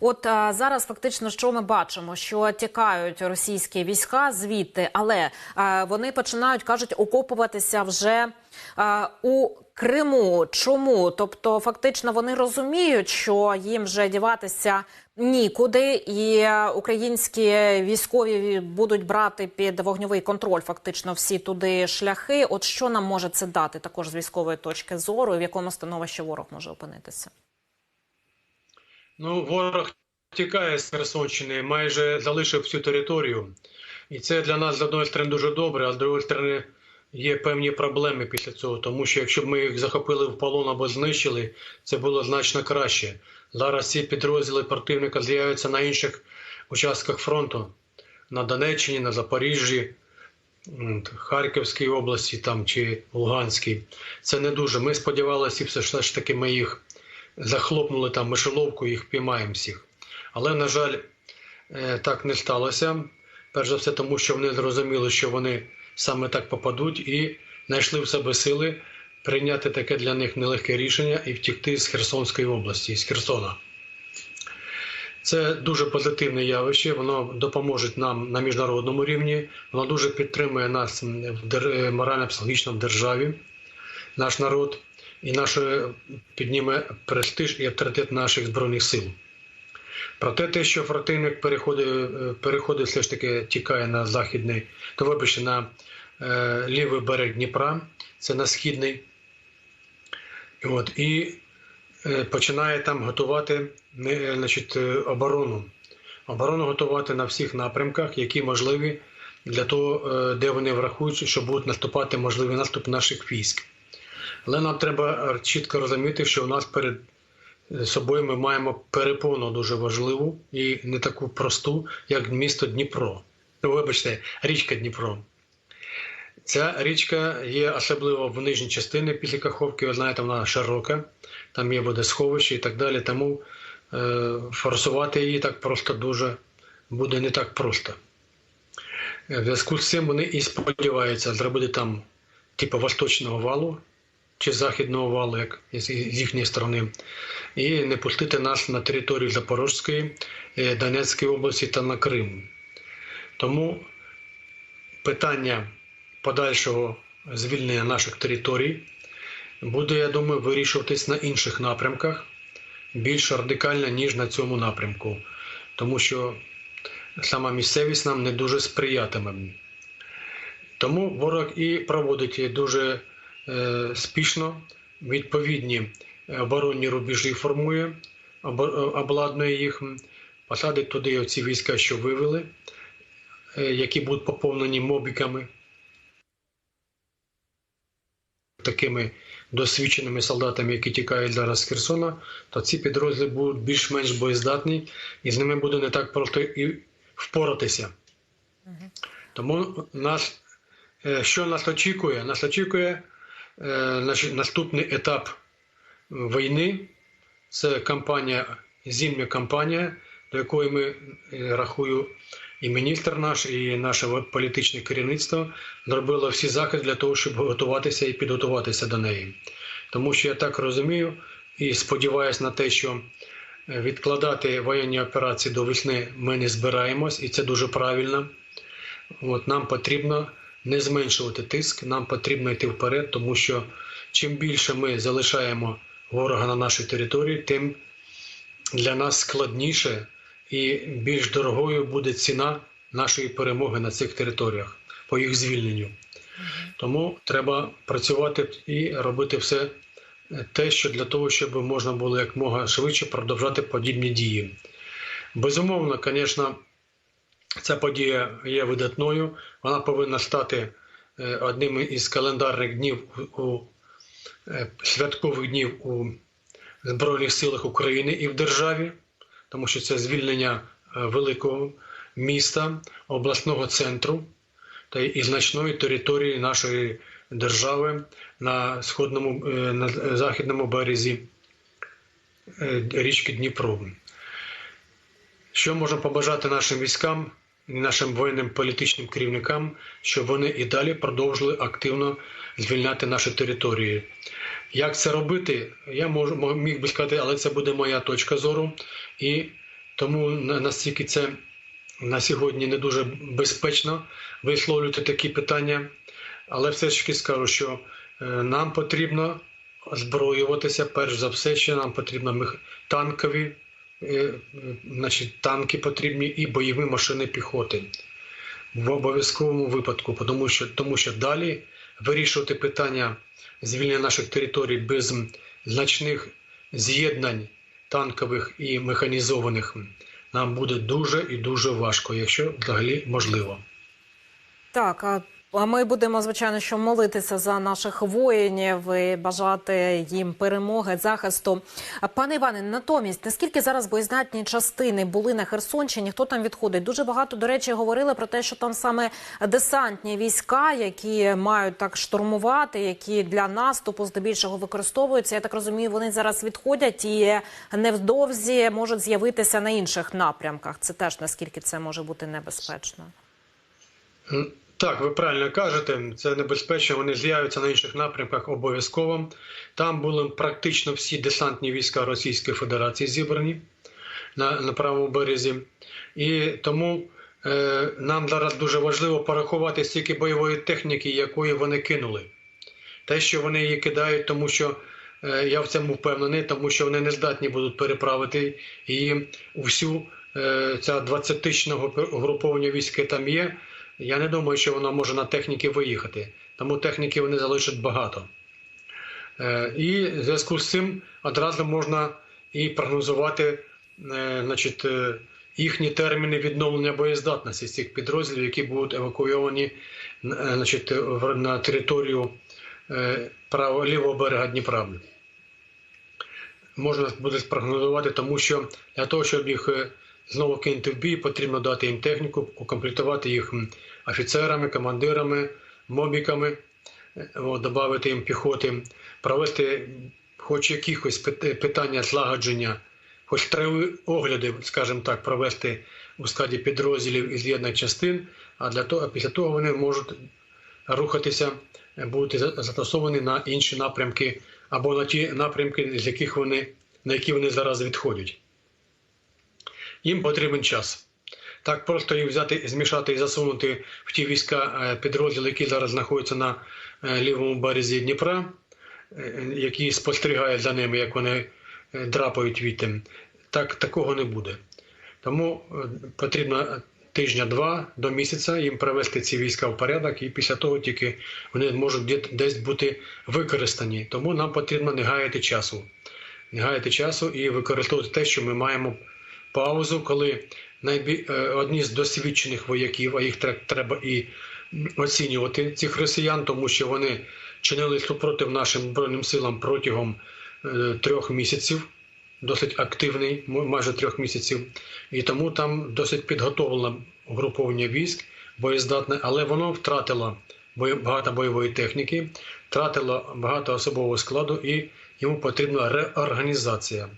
От а, зараз фактично, що ми бачимо, що тікають російські війська звідти, але а, вони починають кажуть окопуватися вже а, у Криму. Чому? Тобто, фактично, вони розуміють, що їм вже діватися нікуди, і українські військові будуть брати під вогньовий контроль фактично всі туди шляхи. От що нам може це дати також з військової точки зору, і в якому становищі ворог може опинитися? Ну, ворог тікає з Херсонщини, майже залишив всю територію. І це для нас з одної сторони дуже добре, а з другої сторони є певні проблеми після цього. Тому що якщо б ми їх захопили в полон або знищили, це було значно краще. Зараз ці підрозділи противника з'являються на інших участках фронту, на Донеччині, на Запоріжжі, Харківській області там, чи Луганській. Це не дуже. Ми сподівалися, ж все ж таки ми їх захлопнули там мишоловку, їх піймаємо всіх. Але, на жаль, е, так не сталося. Перш за все, тому що вони зрозуміли, що вони саме так попадуть, і знайшли в себе сили прийняти таке для них нелегке рішення і втікти з Херсонської області, з Херсона. Це дуже позитивне явище, воно допоможе нам на міжнародному рівні, воно дуже підтримує нас дер- морально-психологічно в державі, наш народ, і наше підніме престиж і авторитет наших збройних сил. Проте те, що противник переходить, переходить все ж таки тікає на західний, то вибачте, на е, лівий берег Дніпра, це на східний. От, і е, починає там готувати не, е, значить, е, оборону. Оборону готувати на всіх напрямках, які можливі для того, е, де вони врахують, що будуть наступати можливий наступ наших військ. Але нам треба е, чітко розуміти, що у нас перед собою ми маємо перепону дуже важливу і не таку просту, як місто Дніпро. Ну, вибачте, річка Дніпро. Ця річка є особливо в нижній частині після Каховки, ви знаєте, вона широка, там є водосховище і так далі. Тому е, форсувати її так просто дуже буде не так просто. Е, В зв'язку з цим вони і сподіваються зробити там типу восточного валу чи західного валу, як з їхньої сторони, і не пустити нас на територію Запорізької, е, Донецької області та на Крим. Тому питання подальшого звільнення наших територій буде, я думаю, вирішуватись на інших напрямках більш радикально, ніж на цьому напрямку, тому що сама місцевість нам не дуже сприятиме. Тому ворог і проводить дуже спішно відповідні оборонні рубежі формує, обо- обладнує їх, посадить туди оці війська, що вивели, е, які будуть поповнені мобіками, такими досвідченими солдатами, які тікають зараз з Херсона, то ці підрозділи будуть більш-менш боєздатні, і з ними буде не так просто і впоратися. Тому нас, е, що нас очікує? Нас очікує е, наступний етап війни. Це кампанія, зимня кампанія, до якої ми е, рахую, і міністр наш, і наше політичне керівництво зробило всі заходи для того, щоб готуватися і підготуватися до неї. Тому що я так розумію і сподіваюся на те, що е, відкладати воєнні операції до весни ми не збираємось, і це дуже правильно. От нам потрібно не зменшувати тиск, нам потрібно йти вперед, тому що чим більше ми залишаємо ворога на нашій території, тим для нас складніше і більш дорогою буде ціна нашої перемоги на цих територіях по їх звільненню. Тому треба працювати і робити все те, що для того, щоб можна було якмога швидше продовжати подібні дії. Безумовно, звісно, ця подія є видатною. Вона повинна стати е, одним із календарних днів у- е, святкових днів у Збройних силах України і в державі, тому що це звільнення е, великого міста, обласного центру та і значної території нашої держави на сходному на західному березі річки Дніпро. Що можна побажати нашим військам нашим воєнним політичним керівникам, щоб вони і далі продовжили активно звільняти наші території. Як це робити, я можу міг би сказати, але це буде моя точка зору. І тому настільки це на сьогодні не дуже безпечно висловлювати такі питання. Але все ж таки скажу, що е, нам потрібно озброюватися, перш за все, ще нам потрібно танкові, значить, танки потрібні і бойові машини піхоти в обов'язковому випадку, тому що, тому що далі вирішувати питання звільнення наших територій без значних з'єднань танкових і механізованих нам буде дуже і дуже важко, якщо взагалі можливо. Так, а ми будемо звичайно що молитися за наших воїнів і бажати їм перемоги, захисту. Пане Іване, натомість, наскільки зараз боєздатні частини були на Херсонщині? Хто там відходить? Дуже багато до речі говорили про те, що там саме десантні війська, які мають так штурмувати, які для наступу здебільшого використовуються. Я так розумію, вони зараз відходять і невдовзі можуть з'явитися на інших напрямках. Це теж наскільки це може бути небезпечно. Так, ви правильно кажете, це небезпечно. Вони з'являться на інших напрямках обов'язково. Там були практично всі десантні війська Російської Федерації зібрані на, на правому березі. І тому е, нам зараз дуже важливо порахувати стільки бойової техніки, якої вони кинули. Те, що вони її кидають, тому що е, я в цьому впевнений, тому що вони не здатні будуть переправити її всю е, ця 20-тисячного угруповання військ, там є. Я не думаю, що воно може на техніки виїхати. Тому техніки вони залишать багато. Е, І в зв'язку з цим одразу можна і прогнозувати е, значить, е, їхні терміни відновлення боєздатності цих підрозділів, які будуть евакуйовані значить, на територію лівого берега Дніпра. Можна буде спрогнозувати, тому що для того, щоб їх знову кинути в бій, потрібно дати їм техніку, укомплектувати їх офіцерами, командирами, мобіками, е, додати їм піхоти, провести хоч якихось питання злагодження, хоч три огляди, скажімо так, провести у складі підрозділів і з'єднаних частин, а для того, а після того вони можуть рухатися, е, бути застосовані на інші напрямки або на ті напрямки, з яких вони, на які вони зараз відходять. Їм потрібен час. Так просто їх взяти, змішати і засунути в ті війська е, підрозділи, які зараз знаходяться на е, лівому березі Дніпра, е, які спостерігають за ними, як вони драпають вітем. Так, такого не буде. Тому потрібно тижня-два до місяця їм привести ці війська в порядок, і після того тільки вони можуть десь бути використані. Тому нам потрібно не гаяти часу. Не гаяти часу і використовувати те, що ми маємо паузу, коли найбі... е, одні з досвідчених вояків, а їх треба і оцінювати цих росіян, тому що вони чинили супротив нашим збройним силам протягом е, трьох місяців, досить активний, майже трьох місяців, і тому там досить підготовлене угруповання військ, боєздатне, але воно втратило багато бойової техніки, втратило багато особового складу і йому потрібна реорганізація.